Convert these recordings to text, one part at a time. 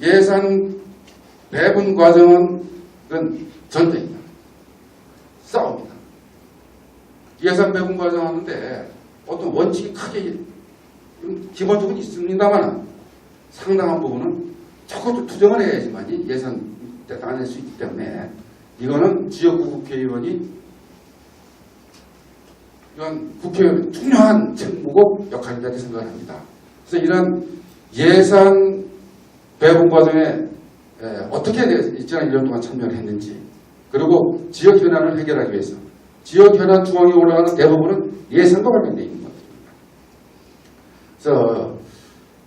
예산 배분 과정은 그건 전쟁이다. 싸움이다. 예산 배분 과정 하는데 어떤 원칙이 크게 기본적으로 있습니다만 상당한 부분은 적어도 투정을 해야지만 예산 따낼 수 있기 때문에 이거는 지역구 국회의원이 이건 국회의원 중요한 책무고 역할이라고 생각을 합니다. 그래서 이런 예산 배분 과정에 에, 어떻게 지난 1년 동안 참여를 했는지 그리고 지역 현안을 해결하기 위해서 지역 현안 중앙에 올라가는 대부분은 예산과 관련되어 있는 것들입니다. 그래서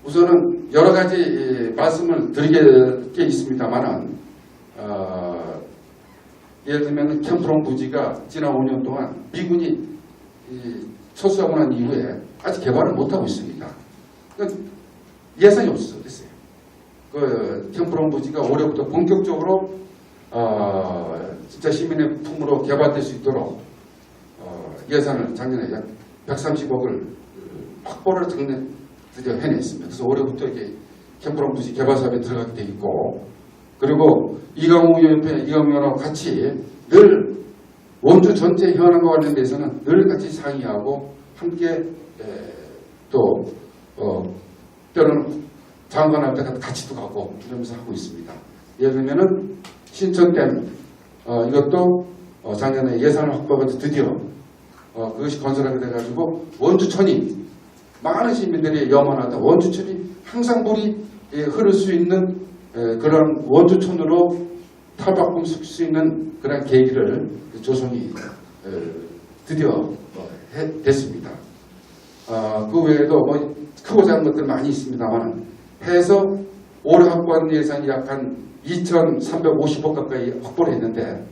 우선은 여러 가지 이, 말씀을 드리게 게 있습니다만은 어, 예를 들면 캠프롱 부지가 지난 5년 동안 미군이 이, 철수하고 난 이후에 아직 개발을 못하고 있습니다. 그러니까 예산이 없어서 됐어요. 그 캠프롱 부지가 올해부터 본격적으로 어, 진짜 시민의 품으로 개발될 수 있도록 어, 예산을 작년에 약 130억을 확보를 작년에 드디어 해냈습니다. 그래서 올해부터 이게 캠프롱 부지 개발 사업에 들어가게 돼 있고 그리고 이강우 의원회 이강우 의원하고 같이 늘 원주 전체 현안과 관련돼서는 늘 같이 상의하고 함께 에, 또 어, 때로는 장관할 때 같이 도 가고 이러면서 하고 있습니다. 예를 들면은 신천댐 어, 이것도 어, 작년에 예산을 확보해서 드디어 어, 그것이 건설하게 돼가지고 원주천이 많은 시민들이 염원하던 원주천이 항상 물이 예, 흐를 수 있는 에, 그런 원주천으로 탈바꿈 쓸수 있는 그런 계기를 조성이 에, 드디어 어, 해- 됐습니다. 아, 그 외에도 뭐 크고 작은 것들 많이 있습니다만 해서 올해 확보한 예산이 약 한 2,350억 가까이 확보를 했는데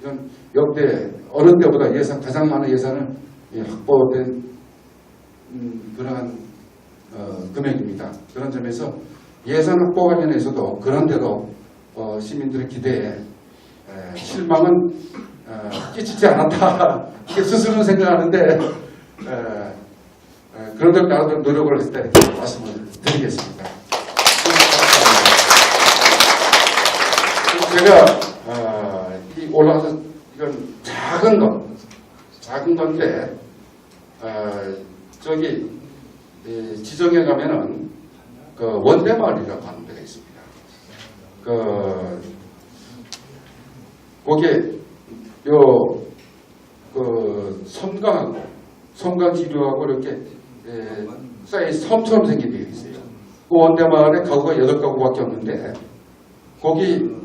이건 역대 어느 때보다 예산 가장 많은 예산을 예, 확보된 음, 그러한 어, 금액입니다. 그런 점에서 예산 확보 관련해서도 그런데도 어, 시민들의 기대에 에, 실망은 어, 끼치지 않았다. 이게 스스로는 생각하는데 에, 에, 그런 데 나름대로 노력을 했다 이렇게 말씀을 드리겠습니다. 제가 어, 이 올라와서 이건 작은 것, 작은 건데 어, 저기 이 지정에 가면은 그 원대마을이라고 하는 데가 있습니다. 그 거기에 요그 섬광하고 섬광 지류하고 이렇게 에, 쌓인 섬처럼 생긴 데가 있어요. 그 원대마을에 가구가 여덟 가구밖에 없는데 거기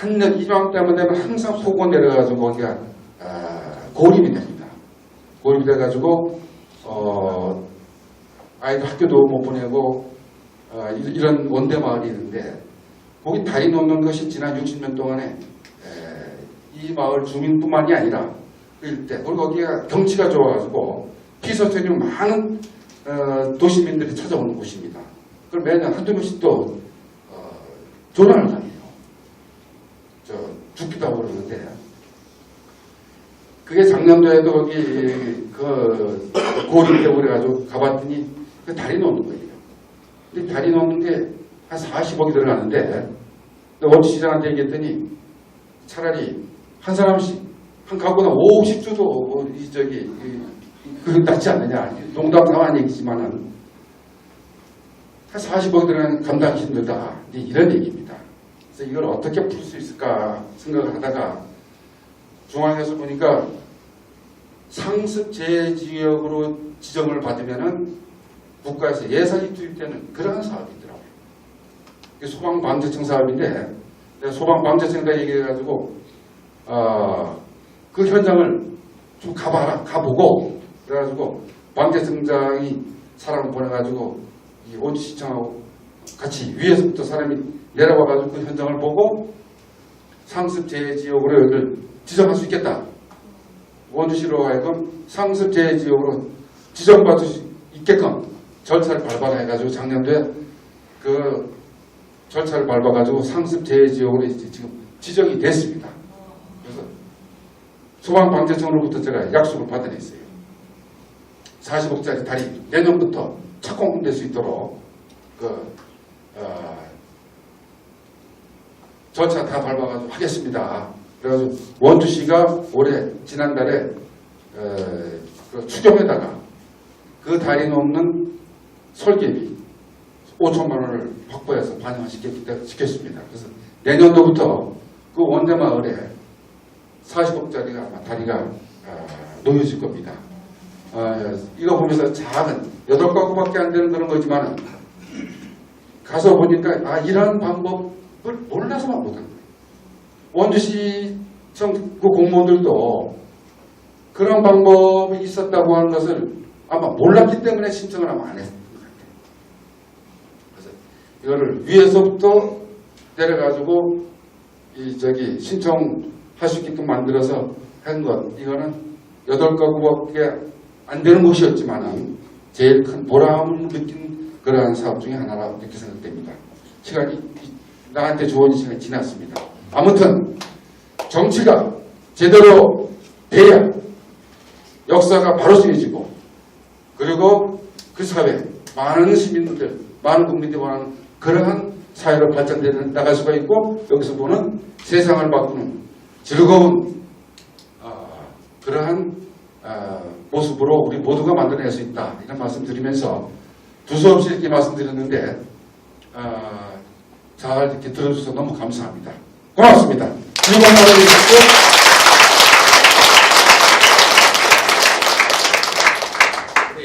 한년 이맘때만 되면 항상 폭우 내려가지고 거기가 아, 고립이 됩니다. 고립이 돼가지고 어, 아이들 학교도 못 보내고 아, 이- 이런 원대 마을이 있는데 거기 다리 놓는 것이 지난 60년 동안에 에, 이 마을 주민뿐만이 아니라 그 일대 그리고 거기가 경치가 좋아가지고 피서촌이 많은 어, 도시민들이 찾아오는 곳입니다. 그럼 매년 한두 명씩 또 어, 조난을 다녀요. 저 죽기도 하고 그러는데 그게 작년도에도 거기 그 고립 되고 그래가지고 가봤더니 그 다리 놓는 거예요. 근데 다리 놓는 게 한 40억이 들어가는데 원주시장한테 얘기했더니 차라리 한 사람씩 한 가구당 50 주도 이 저기 이- 그 낫지 않느냐. 농담 삼아 얘기지만은. 한 40억 들어가는 감당이 힘들다. 이런 얘기입니다. 그래서 이걸 어떻게 풀 수 있을까 생각을 하다가 중앙에서 보니까 상습 재지역으로 지정을 받으면은 국가에서 예산이 투입되는 그러한 사업이 있더라고요. 이게 소방방재청 사업인데 내가 소방방재청에다 얘기해가지고 어, 그 현장을 좀 가봐라 가보고 그래가지고 방재청장이 사람을 보내가지고 이 원주시청하고 같이 위에서부터 사람이 내려와가지고 그 현장을 보고 상습 재해 지역으로 여기를 지정할 수 있겠다. 원주시로 하여금 상습 재해 지역으로 지정받을 수 있게끔 절차를 밟아라 해가지고 작년도에 그 절차를 밟아가지고 상습 재해 지역으로 이제 지금 지정이 됐습니다. 그래서 소방방재청으로부터 제가 약속을 받아냈어요. 40억짜리 다리 내년부터 착공될 수 있도록 그 어, 절차 다 밟아가지고 하겠습니다. 그래가지고 원주시가 올해 지난달에 에, 그 추경에다가 그 달이 넘는 설계비 5천만 원을 확보해서 반영을 시켰기 때문에 시켰습니다. 그래서 내년도부터 그 원대마을에 40억짜리가 아마 다리가 아, 놓여질 겁니다. 아, 이거 보면서 작은 여덟 가구밖에 안 되는 그런 거지만 가서 보니까 아 이런 방법 을 몰라서만 못한 거예요. 원주시청 그 공무원들도 그런 방법이 있었다고 하는 것을 아마 몰랐기 때문에 신청을 아마 안 했던 것 같아요. 그래서 이거를 위에서부터 내려가지고 이 저기 신청할 수 있게끔 만들어서 한 것 이거는 여덟 가구밖에 안 되는 곳이었지만은 제일 큰 보람을 느낀 그러한 사업 중에 하나라고 이렇게 생각됩니다. 시간이 이- 나한테 좋은 시간이 지났습니다. 아무튼 정치가 제대로 돼야 역사가 바로 쓰여지고 그리고 그 사회 많은 시민들 많은 국민들이 원하는 그러한 사회로 발전돼 나갈 수가 있고 여기서 보는 세상을 바꾸는 즐거운 아, 그러한 아, 모습으로 우리 모두가 만들어낼 수 있다 이런 말씀드리면서 두서없이 이렇게 말씀드렸는데 아, 잘 이렇게 들어주셔서 너무 감사합니다. 고맙습니다. 즐거운 하루 되시고